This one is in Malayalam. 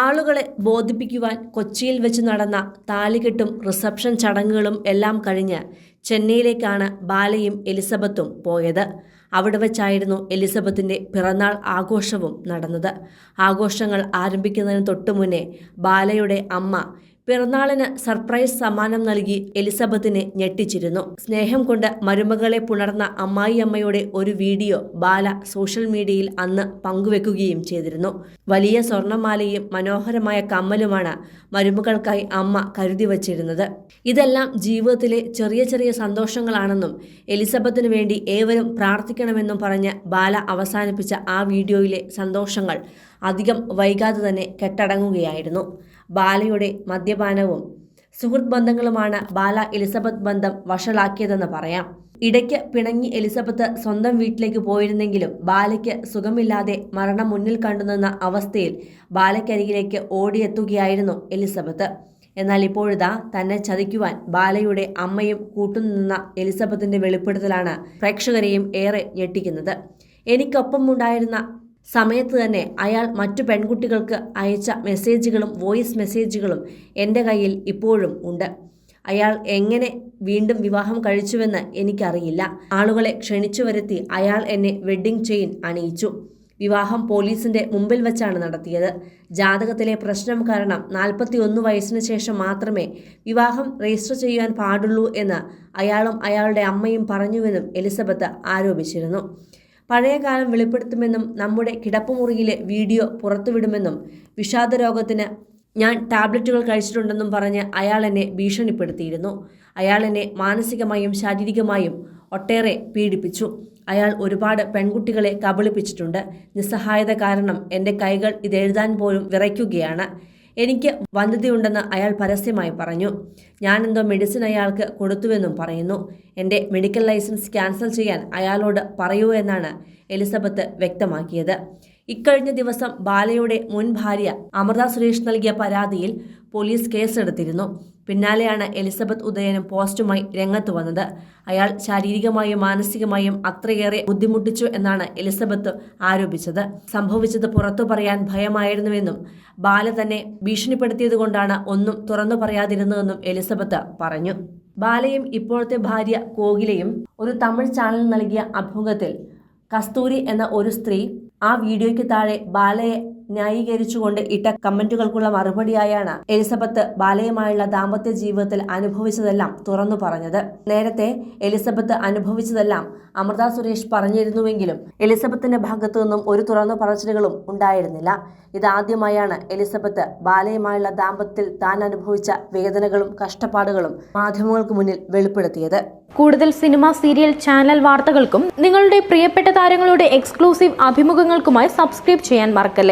ആളുകളെ ബോധിപ്പിക്കുവാൻ കൊച്ചിയിൽ വെച്ച് നടന്ന താലികെട്ടും റിസപ്ഷൻ ചടങ്ങുകളും എല്ലാം കഴിഞ്ഞ് ചെന്നൈയിലേക്കാണ് ബാലയും എലിസബത്തും പോയത്. അവിടെ വെച്ചായിരുന്നു എലിസബത്തിന്റെ പിറന്നാൾ ആഘോഷവും നടന്നത്. ആഘോഷങ്ങൾ ആരംഭിക്കുന്നതിന് തൊട്ടു മുന്നേ ബാലയുടെ അമ്മ പിറന്നാളിന് സർപ്രൈസ് സമ്മാനം നൽകി എലിസബത്തിനെ ഞെട്ടിച്ചിരുന്നു. സ്നേഹം കൊണ്ട് മരുമകളെ പുണർന്ന അമ്മായിയമ്മയുടെ ഒരു വീഡിയോ ബാല സോഷ്യൽ മീഡിയയിൽ അന്ന് പങ്കുവെക്കുകയും ചെയ്തിരുന്നു. വലിയ സ്വർണമാലയും മനോഹരമായ കമ്മലുമാണ് മരുമകൾക്കായി അമ്മ കരുതി വച്ചിരുന്നത്. ഇതെല്ലാം ജീവിതത്തിലെ ചെറിയ ചെറിയ സന്തോഷങ്ങളാണെന്നും എലിസബത്തിന് വേണ്ടി ഏവരും പ്രാർത്ഥിക്കണമെന്നും പറഞ്ഞ് ബാല അവസാനിപ്പിച്ച ആ വീഡിയോയിലെ സന്തോഷങ്ങൾ അധികം വൈകാതെ തന്നെ കെട്ടടങ്ങുകയായിരുന്നു. ബാലയുടെ മദ്യപാനവും സുഹൃത്ത് ബന്ധങ്ങളുമാണ് ബാല എലിസബത്ത് ബന്ധം വഷളാക്കിയതെന്ന് പറയാം. ഇടയ്ക്ക് പിണങ്ങി എലിസബത്ത് സ്വന്തം വീട്ടിലേക്ക് പോയിരുന്നെങ്കിലും ബാലയ്ക്ക് സുഖമില്ലാതെ മരണം മുന്നിൽ കണ്ടുനിന്ന അവസ്ഥയിൽ ബാലയ്ക്കരികിലേക്ക് ഓടിയെത്തുകയായിരുന്നു എലിസബത്ത്. എന്നാൽ ഇപ്പോഴിതാ തന്നെ ചതിക്കുവാൻ ബാലയുടെ അമ്മയും കൂട്ടുനിന്ന എലിസബത്തിന്റെ വെളിപ്പെടുത്തലാണ് പ്രേക്ഷകരെയും ഏറെ ഞെട്ടിക്കുന്നത്. എനിക്കൊപ്പം ഉണ്ടായിരുന്ന സമയത്ത് തന്നെ അയാൾ മറ്റു പെൺകുട്ടികൾക്ക് അയച്ച മെസ്സേജുകളും വോയിസ് മെസ്സേജുകളും എന്റെ കയ്യിൽ ഇപ്പോഴും ഉണ്ട്. അയാൾ എങ്ങനെ വീണ്ടും വിവാഹം കഴിച്ചുവെന്ന് എനിക്കറിയില്ല. ആളുകളെ ക്ഷണിച്ചു വരുത്തി അയാൾ എന്നെ വെഡ്ഡിംഗ് ചെയിൻ അണിയിച്ചു. വിവാഹം പോലീസിന്റെ മുമ്പിൽ വെച്ചാണ് നടത്തിയത്. ജാതകത്തിലെ പ്രശ്നം കാരണം നാൽപ്പത്തി ഒന്ന് വയസ്സിന് ശേഷം മാത്രമേ വിവാഹം രജിസ്റ്റർ ചെയ്യാൻ പാടുള്ളൂ എന്ന് അയാളും അയാളുടെ അമ്മയും പറഞ്ഞുവെന്നും എലിസബത്ത് ആരോപിച്ചിരുന്നു. പഴയകാലം വെളിപ്പെടുത്തുമെന്നും നമ്മുടെ കിടപ്പുമുറിയിലെ വീഡിയോ പുറത്തുവിടുമെന്നും വിഷാദരോഗത്തിന് ഞാൻ ടാബ്ലറ്റുകൾ കഴിച്ചിട്ടുണ്ടെന്നും പറഞ്ഞ് അയാൾ എന്നെ ഭീഷണിപ്പെടുത്തിയിരുന്നു. അയാൾ എന്നെ മാനസികമായും ശാരീരികമായും ഒട്ടേറെ പീഡിപ്പിച്ചു. അയാൾ ഒരുപാട് പെൺകുട്ടികളെ കബളിപ്പിച്ചിട്ടുണ്ട്. നിസ്സഹായത കാരണം എന്റെ കൈകൾ ഇതെഴുതാൻ പോലും വിറയ്ക്കുകയാണ്. എനിക്ക് വന്ധ്യതയുണ്ടെന്ന് അയാൾ പരസ്യമായി പറഞ്ഞു. ഞാനെന്തോ മെഡിസിൻ അയാൾക്ക് കൊടുത്തുവെന്നും പറയുന്നു. എന്റെ മെഡിക്കൽ ലൈസൻസ് ക്യാൻസൽ ചെയ്യാൻ അയാളോട് പറയൂ എന്നാണ് എലിസബത്ത് വ്യക്തമാക്കിയത്. ഇക്കഴിഞ്ഞ ദിവസം ബാലയുടെ മുൻ ഭാര്യ അമൃത സുരേഷ് നൽകിയ പരാതിയിൽ പോലീസ് കേസെടുത്തിരുന്നു. പിന്നാലെയാണ് എലിസബത്ത് ഉദയനും പോസ്റ്റുമായി രംഗത്ത് വന്നത്. അയാൾ ശാരീരികമായും മാനസികമായും അത്രയേറെ ബുദ്ധിമുട്ടിച്ചു എന്നാണ് എലിസബത്ത് ആരോപിച്ചത്. സംഭവിച്ചത് പുറത്തു പറയാൻ ഭയമായിരുന്നുവെന്നും ബാല തന്നെ ഭീഷണിപ്പെടുത്തിയതുകൊണ്ടാണ് ഒന്നും തുറന്നു പറയാതിരുന്നതെന്നും എലിസബത്ത് പറഞ്ഞു. ബാലയും ഇപ്പോഴത്തെ ഭാര്യ കോകിലയും ഒരു തമിഴ് ചാനൽ നൽകിയ അഭിമുഖത്തിൽ കസ്തൂരി എന്ന ഒരു സ്ത്രീ ആ വീഡിയോയ്ക്ക് താഴെ ബാലയെ ന്യായീകരിച്ചുകൊണ്ട് ഇട്ട കമന്റുകൾക്കുള്ള മറുപടിയായാണ് എലിസബത്ത് ബാലയുമായുള്ള ദാമ്പത്യ ജീവിതത്തിൽ അനുഭവിച്ചതെല്ലാം തുറന്നു പറഞ്ഞത്. നേരത്തെ എലിസബത്ത് അനുഭവിച്ചതെല്ലാം അമൃത സുരേഷ് പറഞ്ഞിരുന്നുവെങ്കിലും എലിസബത്തിന്റെ ഭാഗത്തു നിന്നും ഒരു തുറന്നു പറച്ചിലുകളും ഉണ്ടായിരുന്നില്ല. ഇതാദ്യമായാണ് എലിസബത്ത് ബാലയുമായുള്ള ദാമ്പത്യത്തിൽ താൻ അനുഭവിച്ച വേദനകളും കഷ്ടപ്പാടുകളും മാധ്യമങ്ങൾക്ക് മുന്നിൽ വെളിപ്പെടുത്തിയത്. കൂടുതൽ സിനിമ സീരിയൽ ചാനൽ വാർത്തകൾക്കും നിങ്ങളുടെ പ്രിയപ്പെട്ട താരങ്ങളുടെ എക്സ്ക്ലൂസീവ് അഭിമുഖങ്ങൾക്കുമായി സബ്സ്ക്രൈബ് ചെയ്യാൻ മറക്കല്ലേ?